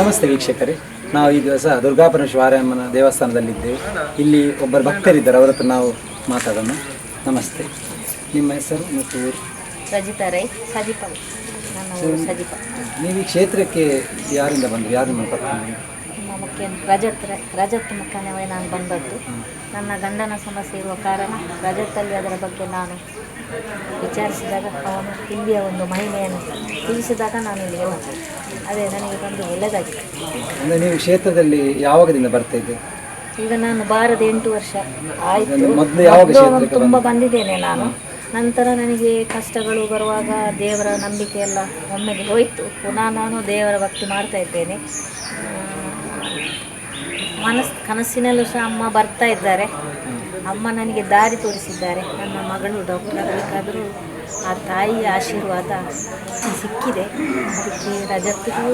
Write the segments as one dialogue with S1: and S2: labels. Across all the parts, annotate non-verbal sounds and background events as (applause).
S1: ನಮಸ್ತೆ ವೀಕ್ಷಕರೇ. ನಾವು ಈ ದಿವಸ ದುರ್ಗಾಪರಮೇಶ್ವರಮ್ಮನ ದೇವಸ್ಥಾನದಲ್ಲಿದ್ದೇವೆ. ಇಲ್ಲಿ ಒಬ್ಬರು ಭಕ್ತರಿದ್ದಾರೆ ಅವರ ಹತ್ರ ನಾವು ಮಾತಾಡೋಣ. ನಮಸ್ತೆ. ನಿಮ್ಮ ಹೆಸರು ಮತ್ತು
S2: ರಜಿತಾ ರೈ ಸಜಿಪ ಸದೀಪ
S1: ನೀವು ಈ ಕ್ಷೇತ್ರಕ್ಕೆ ಯಾರಿಂದ ಬಂದರು? ಯಾರು ನಿಮ್ಮ
S2: ಮುಖ್ಯ ರಜತ್ ರಜತ್ ಮುಖಾನವೇ ನಾನು ಬಂದದ್ದು. ನನ್ನ ಗಂಡನ ಸಮಸ್ಯೆ ಇರುವ ಕಾರಣ ರಜತ್ತಲ್ಲಿ ಅದರ ಬಗ್ಗೆ ನಾನು ವಿಚಾರಿಸಿದಾಗ ಅವನು ಇಲ್ಲಿಯ ಒಂದು ಮಹಿಮೆಯನ್ನು ತಿಳಿಸಿದಾಗ ನಾನು ಇಲ್ಲಿಗೆ ಬಂದೆ. ಅದೇ ನನಗೆ ಬಂದು ಒಳ್ಳೆಯದಾಗಿದೆ
S1: ಅಂದರೆ ನೀವು ಕ್ಷೇತ್ರದಲ್ಲಿ ಯಾವಾಗದಿಂದ ಬರ್ತಾ ಇದ್ದೆ
S2: ಈಗ ನಾನು ಬಾರದ ಎಂಟು ವರ್ಷ ಆಯಿತು. ತುಂಬ ಬಂದಿದ್ದೇನೆ ನಾನು. ನಂತರ ನನಗೆ ಕಷ್ಟಗಳು ಬರುವಾಗ ದೇವರ ನಂಬಿಕೆ ಎಲ್ಲ ಒಮ್ಮೆಗೆ ಹೋಯಿತು. ಪುನಃ ನಾನು ದೇವರ ಭಕ್ತಿ ಮಾಡ್ತಾ ಇದ್ದೇನೆ. ಮನಸ್ ಕನಸಿನಲ್ಲೂ ಸಹ ಅಮ್ಮ ಬರ್ತಾ ಇದ್ದಾರೆ. ಅಮ್ಮ ನನಗೆ ದಾರಿ ತೋರಿಸಿದ್ದಾರೆ. ನನ್ನ ಮಗಳು ಡಾಕ್ಟರ್ ಆಗಬೇಕಾದರೂ ಆ ತಾಯಿಯ ಆಶೀರ್ವಾದ ಸಿಕ್ಕಿದೆ. ಅದಕ್ಕೆ ರಜತ್ಗೂ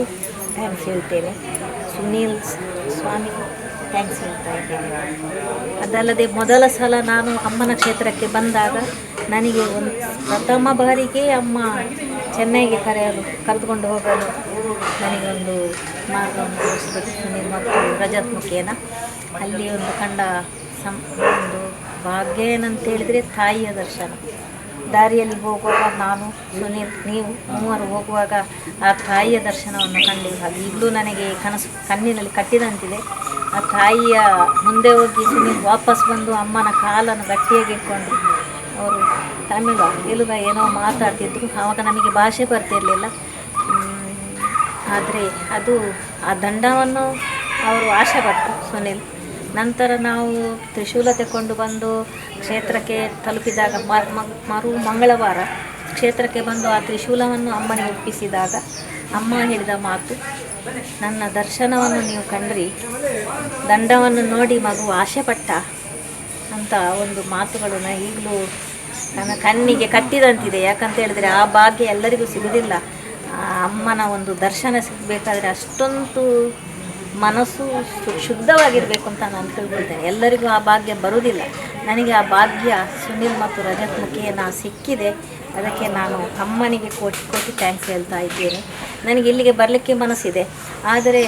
S2: ಥ್ಯಾಂಕ್ಸ್ ಹೇಳ್ತೇನೆ. ಸುನೀಲ್ ಸ್ವಾಮಿ ಥ್ಯಾಂಕ್ಸ್ ಹೇಳ್ತಾ ಇದ್ದೇನೆ. ಅದಲ್ಲದೆ ಮೊದಲ ಸಲ ನಾನು ಅಮ್ಮನ ಕ್ಷೇತ್ರಕ್ಕೆ ಬಂದಾಗ ನನಗೆ ಒಂದು ಪ್ರಥಮ ಬಾರಿಗೆ ಅಮ್ಮ ಚೆನ್ನೈಗೆ ಕರೆಯಲು, ಕರೆದುಕೊಂಡು ಹೋಗಲು ನನಗೊಂದು ಮಾರ್ಗವನ್ನು ತೋರಿಸಿದರು ಸುನೀಲ್ ಮತ್ತು ರಜತ್ ಮುಖೇನ ಅಲ್ಲಿ ಒಂದು ಕಂಡ ಸಂ ಒಂದು ಭಾಗ್ಯ ಏನಂತ ಹೇಳಿದರೆ ತಾಯಿಯ ದರ್ಶನ. ದಾರಿಯಲ್ಲಿ ಹೋಗುವಾಗ ನಾನು, ಸುನೀಲ್, ನೀವು ಮೂವರು ಹೋಗುವಾಗ ಆ ತಾಯಿಯ ದರ್ಶನವನ್ನು ಕಂಡು ಹಾಗೆ ಈಗಲೂ ನನಗೆ ಕನಸು ಕಣ್ಣಿನಲ್ಲಿ ಕಟ್ಟಿದಂತಿದೆ. ಆ ತಾಯಿಯ ಮುಂದೆ ಹೋಗಿ ಸುನೀಲ್ ವಾಪಸ್ ಬಂದು ಅಮ್ಮನ ಕಾಲನ್ನು ಗಟ್ಟಿಯಾಗಿ ಇಟ್ಕೊಂಡು ಅವರು ತಮಿಳು ತೆಲುಗ ಏನೋ ಮಾತಾಡ್ತಿದ್ರು. ಆವಾಗ ನಮಗೆ ಭಾಷೆ ಬರ್ತಿರಲಿಲ್ಲ. ಆದರೆ ಅದು ಆ ದಂಡವನ್ನು ಅವರು ಆಶೆ ಪಟ್ಟರು ಸುನಿಲ್. ನಂತರ ನಾವು ತ್ರಿಶೂಲ ತಗೊಂಡು ಬಂದು ಕ್ಷೇತ್ರಕ್ಕೆ ತಲುಪಿದಾಗ ಮರು ಮಂಗಳವಾರ ಕ್ಷೇತ್ರಕ್ಕೆ ಬಂದು ಆ ತ್ರಿಶೂಲವನ್ನು ಅಮ್ಮನಿಗೆ ಒಪ್ಪಿಸಿದಾಗ ಅಮ್ಮ ಹೇಳಿದ ಮಾತು, ನನ್ನ ದರ್ಶನವನ್ನು ನೀವು ಕಂಡ್ರಿ, ದಂಡವನ್ನು ನೋಡಿ ಮಗು ಆಸೆಪಟ್ಟ ಅಂತ ಒಂದು ಮಾತುಗಳು ನಾ ಈಗಲೂ ನನ್ನ ಕಣ್ಣಿಗೆ ಕಟ್ಟಿದಂತಿದೆ. ಯಾಕಂತ ಹೇಳಿದ್ರೆ ಆ ಭಾಗ್ಯ ಎಲ್ಲರಿಗೂ ಸಿಗುವುದಿಲ್ಲ ಆ ಅಮ್ಮನ ಒಂದು ದರ್ಶನ ಸಿಗಬೇಕಾದ್ರೆ ಅಷ್ಟೊಂದು ಮನಸ್ಸು ಶುದ್ಧವಾಗಿರಬೇಕು ಅಂತ ನಾನು ತಿಳ್ಕೊಳ್ತೇನೆ. ಎಲ್ಲರಿಗೂ ಆ ಭಾಗ್ಯ ಬರುವುದಿಲ್ಲ. ನನಗೆ ಆ ಭಾಗ್ಯ ಸುನಿಲ್ ಮತ್ತು ರಜತ್ ನಾ ಸಿಕ್ಕಿದೆ. ಅದಕ್ಕೆ ನಾನು ಅಮ್ಮನಿಗೆ ಕೋಟಿ ಕೋಟಿ ಥ್ಯಾಂಕ್ಸ್ ಹೇಳ್ತಾ ಇದ್ದೇನೆ. ನನಗೆ ಇಲ್ಲಿಗೆ ಬರಲಿಕ್ಕೆ ಮನಸ್ಸಿದೆ. ಆದರೆ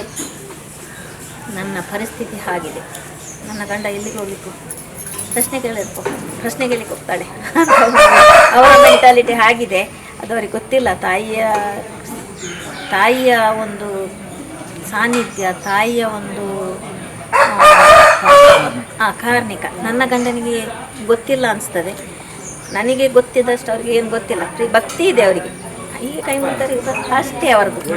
S2: ನನ್ನ ಪರಿಸ್ಥಿತಿ ಹಾಗಿದೆ. ನನ್ನ ಗಂಡ ಇಲ್ಲಿಗೆ ಹೋಗ್ಲಿಕ್ಕೆ ಪ್ರಶ್ನೆ ಕೇಳಬೇಕು ಪ್ರಶ್ನೆ ಕೇಳಿಕ್ಕೆ ಹೋಗ್ತಾಳೆ. (laughs) ಅವರ ಮೆಂಟಾಲಿಟಿ ಆಗಿದೆ ಅದು ಅವ್ರಿಗೆ ಗೊತ್ತಿಲ್ಲ. ತಾಯಿಯ ತಾಯಿಯ ಒಂದು ಸಾನ್ನಿಧ್ಯ ತಾಯಿಯ ಒಂದು ಆ ಕಾರ್ಣಿಕ. ನನ್ನ ಗಂಡನಿಗೆ ಗೊತ್ತಿಲ್ಲ ಅನಿಸ್ತದೆ. ನನಗೆ ಗೊತ್ತಿದ್ದಷ್ಟು ಅವ್ರಿಗೆ ಏನು ಗೊತ್ತಿಲ್ಲ. ಫ್ರೀ ಭಕ್ತಿ ಇದೆ ಅವರಿಗೆ. ಈ ಕೈ ಅಂತಾರೆ ಅಷ್ಟೇ ಅವ್ರದ್ದು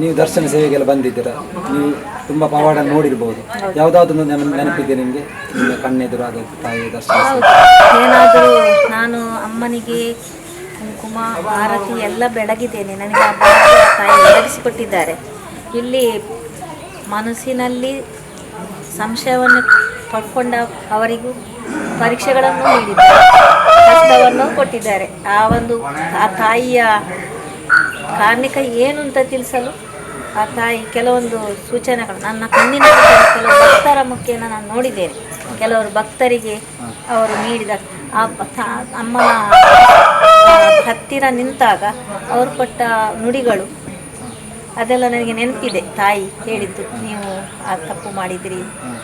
S1: ನೀವು ದರ್ಶನ ಸೇವೆಗೆಲ್ಲ ಬಂದಿದ್ದೀರಾ. ನೀವು ತುಂಬ ಪವಾಡ ನೋಡಿರ್ಬೋದು. ಯಾವುದಾದ್ರು ನೆನಪಿದೆ ನಿಮಗೆ? ನಿಮ್ಮ ಕಣ್ಣೆದುರು ಆದ ತಾಯಿಯ ದರ್ಶನ
S2: ಏನಾದರೂ ಕುಂಕುಮ ಆರತಿ ಎಲ್ಲ ಬೆಳಗಿದ್ದೇನೆ. ನನಗೆ ಆ ತಾಯಿ ಒದಗಿಸಿಕೊಟ್ಟಿದ್ದಾರೆ. ಇಲ್ಲಿ ಮನಸ್ಸಿನಲ್ಲಿ ಸಂಶಯವನ್ನು ಪಡ್ಕೊಂಡ ಅವರಿಗೂ ಪರೀಕ್ಷೆಗಳನ್ನು ನೀಡಿದ್ದಾರೆ ಕಷ್ಟವನ್ನು ಕೊಟ್ಟಿದ್ದಾರೆ. ಆ ಒಂದು, ಆ ತಾಯಿಯ ಕಾರ್ಣಿಕ ಏನು ಅಂತ ತಿಳಿಸಲು? ಆ ತಾಯಿ ಕೆಲವೊಂದು ಸೂಚನೆಗಳು, ನನ್ನ ಕಣ್ಣಿನ ಕೆಲವು ಭಕ್ತರ ಮುಖೇನ ನಾನು ನೋಡಿದ್ದೇನೆ. ಕೆಲವರು ಭಕ್ತರಿಗೆ ಅವರು ನೀಡಿದ ಆ ಅಮ್ಮನ ಹತ್ತಿರ ನಿಂತಾಗ ಅವರು ಕೊಟ್ಟ ನುಡಿಗಳು, ಅದೆಲ್ಲ ನನಗೆ ನೆನಪಿದೆ. ತಾಯಿ ಹೇಳಿದ್ದು, ನೀವು ಆ ತಪ್ಪು ಮಾಡಿದಿರಿ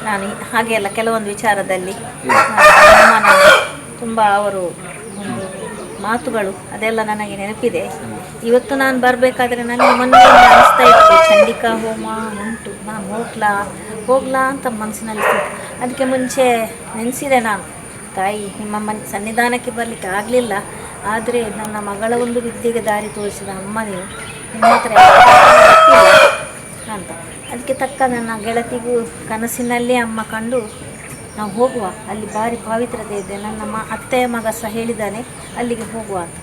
S2: ನಾನು ಹಾಗೆ ಎಲ್ಲ ಕೆಲವೊಂದು ವಿಚಾರದಲ್ಲಿ ಅಮ್ಮನ ತುಂಬ ಅವರು ಮಾತುಗಳು, ಅದೆಲ್ಲ ನನಗೆ ನೆನಪಿದೆ. ಇವತ್ತು ನಾನು ಬರಬೇಕಾದ್ರೆ ನನಗೆ ಮೊನ್ನೆ ಅನಿಸ್ತಾ ಇತ್ತು, ಚಂಡಿಕಾ ಹೋಮ ಉಂಟು, ನಾನು ಹೋಗ್ಲಾ ಹೋಗ್ಲಾ ಅಂತ ಮನಸ್ಸಿನಲ್ಲಿ. ಅದಕ್ಕೆ ಮುಂಚೆ ನೆನೆಸಿದೆ ನಾನು, ತಾಯಿ, ನಿಮ್ಮ ಮನೆ ಸನ್ನಿಧಾನಕ್ಕೆ ಬರಲಿಕ್ಕೆ ಆಗಲಿಲ್ಲ, ಆದರೆ ನನ್ನ ಮಗಳ ಒಂದು ವಿದ್ಯೆಗೆ ದಾರಿ ತೋರಿಸಿದ ಅಮ್ಮ ನೀವು ನಿಮ್ಮ ಹತ್ರ ಅಂತ. ಅದಕ್ಕೆ ತಕ್ಕ ನನ್ನ ಗೆಳತಿಗೂ ಕನಸಿನಲ್ಲೇ ಅಮ್ಮ ಕಂಡು ನಾವು ಹೋಗುವ. ಅಲ್ಲಿ ಭಾರಿ ಪಾವಿತ್ರತೆ ಇದೆ. ನನ್ನ ಮ, ಅತ್ತೆಯ ಮಗ ಸಹ ಹೇಳಿದ್ದಾನೆ, ಅಲ್ಲಿಗೆ ಹೋಗುವ ಅಂತ.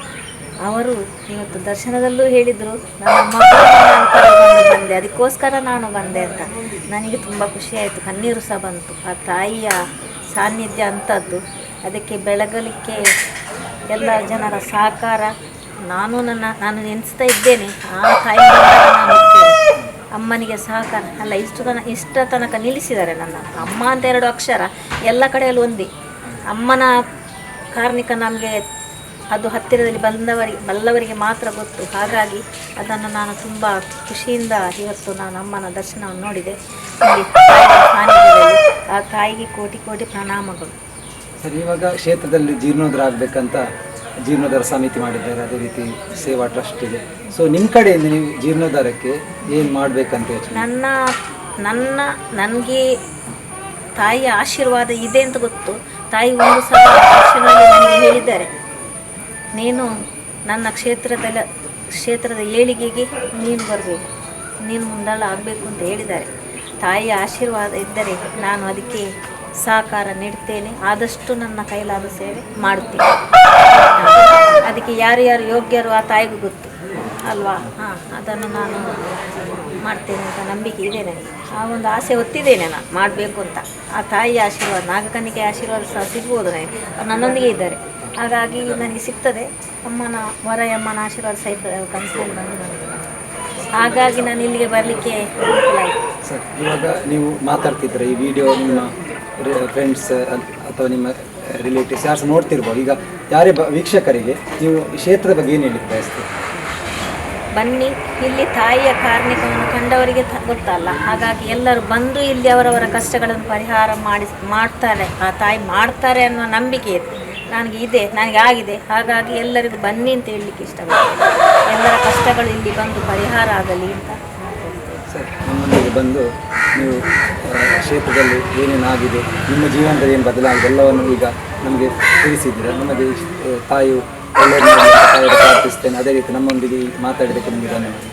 S2: ಅವರು ಇವತ್ತು ದರ್ಶನದಲ್ಲೂ ಹೇಳಿದರು, ನನ್ನ ಮಕ್ಕಳನ್ನು ಬಂದೆ, ಅದಕ್ಕೋಸ್ಕರ ನಾನು ಬಂದೆ ಅಂತ. ನನಗೆ ತುಂಬ ಖುಷಿಯಾಯಿತು ಕಣ್ಣೀರು ಸಹ ಬಂತು. ಆ ತಾಯಿಯ ಸಾನ್ನಿಧ್ಯ ಅಂಥದ್ದು. ಅದಕ್ಕೆ ಬೆಳಗಲಿಕ್ಕೆ ಎಲ್ಲ ಜನರ ಸಹಕಾರ. ನಾನು ನನ್ನ, ನಾನು ನೆನೆಸ್ತಾ ಇದ್ದೇನೆ. ಆ ತಾಯಿ ನಾನು ಅಮ್ಮನಿಗೆ ಸಹಕಾರ. ಅಲ್ಲ, ಇಷ್ಟು ತನ, ಇಷ್ಟ ತನಕ ನಿಲ್ಲಿಸಿದ್ದಾರೆ ನನ್ನ ಅಮ್ಮ ಅಂತ ಎರಡು ಅಕ್ಷರ. ಎಲ್ಲ ಕಡೆಯಲ್ಲೂ ಒಂದೇ. ಅಮ್ಮನ ಕಾರ್ಣಿಕ ನಮಗೆ ಅದು ಹತ್ತಿರದಲ್ಲಿ ಬಂದವರಿಗೆ ಬಲ್ಲವರಿಗೆ ಮಾತ್ರ ಗೊತ್ತು. ಹಾಗಾಗಿ ಅದನ್ನು ನಾನು ತುಂಬ ಖುಷಿಯಿಂದ ಇವತ್ತು ನಾನು ಅಮ್ಮನ ದರ್ಶನವನ್ನು ನೋಡಿದೆ. ಆ ತಾಯಿಗೆ ಕೋಟಿ ಕೋಟಿ ಪ್ರಣಾಮಗಳು.
S1: ಸರ್ ಇವಾಗ ಕ್ಷೇತ್ರದಲ್ಲಿ ಜೀರ್ಣೋದ್ಧಾರ ಆಗಬೇಕಂತ ಜೀರ್ಣೋದ್ಧಾರ ಸಮಿತಿ ಮಾಡಿದ್ದಾರೆ. ಅದೇ ರೀತಿ ಸೇವಾ ಟ್ರಸ್ಟ್ ಇದೆ. ಸೊ ನಿಮ್ಮ ಕಡೆಯಿಂದ ನೀವು ಜೀರ್ಣೋದ್ಧಾರಕ್ಕೆ ಏನು ಮಾಡಬೇಕಂತ ಯೋಚನೆ?
S2: ನನ್ನ ನನ್ನ ನನಗೆ ತಾಯಿಯ ಆಶೀರ್ವಾದ ಇದೆ ಅಂತ ಗೊತ್ತು. ತಾಯಿ ಒಂದು ಸಲ ನನಗೆ ಹೇಳಿದ್ದಾರೆ. ನೀನು ನನ್ನ ಕ್ಷೇತ್ರದಲ್ಲಿ, ಕ್ಷೇತ್ರದ ಏಳಿಗೆಗೆ ನೀನು ಬರಬೇಕು. ನೀನು ಮುಂದಾಳ ಆಗಬೇಕು ಅಂತ ಹೇಳಿದ್ದಾರೆ. ತಾಯಿಯ ಆಶೀರ್ವಾದ ಇದ್ದರೆ ನಾನು ಅದಕ್ಕೆ ಸಹಕಾರ ನೀಡ್ತೇನೆ. ಆದಷ್ಟು ನನ್ನ ಕೈಲಾದ ಸೇವೆ ಮಾಡುತ್ತೇನೆ. ಅದಕ್ಕೆ ಯಾರ್ಯಾರು ಯೋಗ್ಯರು ಆ ತಾಯಿಗೂ ಗೊತ್ತು. ಅಲ್ವಾ? ಹಾಂ, ಅದನ್ನು ನಾನು ಮಾಡ್ತೇನೆ ಅಂತ ನಂಬಿಕೆ ಇದೆ ನನಗೆ. ಆ ಒಂದು ಆಸೆ ಹೊತ್ತಿದ್ದೇನೆ ನಾನು ಮಾಡಬೇಕು ಅಂತ. ಆ ತಾಯಿಯ ಆಶೀರ್ವಾದ ನಾಗಕನಿಗೆ ಆಶೀರ್ವಾದ ಸಹ ಸಿಗ್ಬೋದು ನನಗೆ. ನನ್ನೊಂದಿಗೆ ಇದ್ದಾರೆ. ಹಾಗಾಗಿ ನನಗೆ ಸಿಗ್ತದೆ. ಅಮ್ಮನ ವರಯಮ್ಮನ ಆಶೀರ್ವಾದ ಸಹಿತ ಕನಸಲ್ಲಿ ಬಂದು ನನಗೆ ಹಾಗಾಗಿ ನಾನು ಇಲ್ಲಿಗೆ ಬರಲಿಕ್ಕೆ ಅನುಕೂಲ ಆಯಿತು
S1: ಸರ್ ಇವಾಗ ನೀವು ಮಾತಾಡ್ತಿದ್ರೆ ಈ ವಿಡಿಯೋ ನಿಮ್ಮ ಫ್ರೆಂಡ್ಸ್ ಅಥವಾ ನಿಮ್ಮ ರಿಲೇಟಿವ್ಸ್ ಯಾರು ಸಹ ನೋಡ್ತಿರ್ಬೋದು. ಈಗ ಯಾರೇ ಬ ವೀಕ್ಷಕರಿಗೆ ನೀವು ಈ ಕ್ಷೇತ್ರದ ಬಗ್ಗೆ ಏನು ಹೇಳಿ ಬಯಸ್ತೀರಿ?
S2: ಬನ್ನಿ ಇಲ್ಲಿ ತಾಯಿಯ ಕಾರ್ಮಿಕವನ್ನು ಕಂಡವರಿಗೆ ಗೊತ್ತಲ್ಲ. ಹಾಗಾಗಿ ಎಲ್ಲರೂ ಬಂದು ಇಲ್ಲಿ ಅವರವರ ಕಷ್ಟಗಳನ್ನು ಪರಿಹಾರ ಮಾಡಿ ಮಾಡ್ತಾರೆ. ಆ ತಾಯಿ ಮಾಡ್ತಾರೆ ಅನ್ನೋ ನಂಬಿಕೆ ಇದೆ. ನನಗೆ ಇದೆ, ನನಗೆ ಆಗಿದೆ. ಹಾಗಾಗಿ ಎಲ್ಲರಿಗೂ ಬನ್ನಿ ಅಂತ ಹೇಳಲಿಕ್ಕೆ ಇಷ್ಟಪಡ್ತೀನಿ. ಎಲ್ಲರ ಕಷ್ಟಗಳು ಇಲ್ಲಿ ಬಂದು ಪರಿಹಾರ ಆಗಲಿ ಅಂತ.
S1: ಸರ್, ನಮ್ಮೊಂದಿಗೆ ಬಂದು ನೀವು ಕ್ಷೇತ್ರದಲ್ಲಿ ಏನೇನಾಗಿದೆ ನಿಮ್ಮ ಜೀವನದಲ್ಲಿ ಏನು ಬದಲಾಗಿದೆ, ಎಲ್ಲವನ್ನು ಈಗ ನಮಗೆ ತಿಳಿಸಿದ್ದೀರ? ನಮಗೆ ತಾಯಿಯು ಒಳ್ಳೆಯ ಪ್ರಾರ್ಥಿಸ್ತೇನೆ ಅದೇ ರೀತಿ ನಮ್ಮೊಂದಿಗೆ ಮಾತಾಡಿದ್ದಕ್ಕೆ ನಿಮಗೆ ಧನ್ಯವಾದ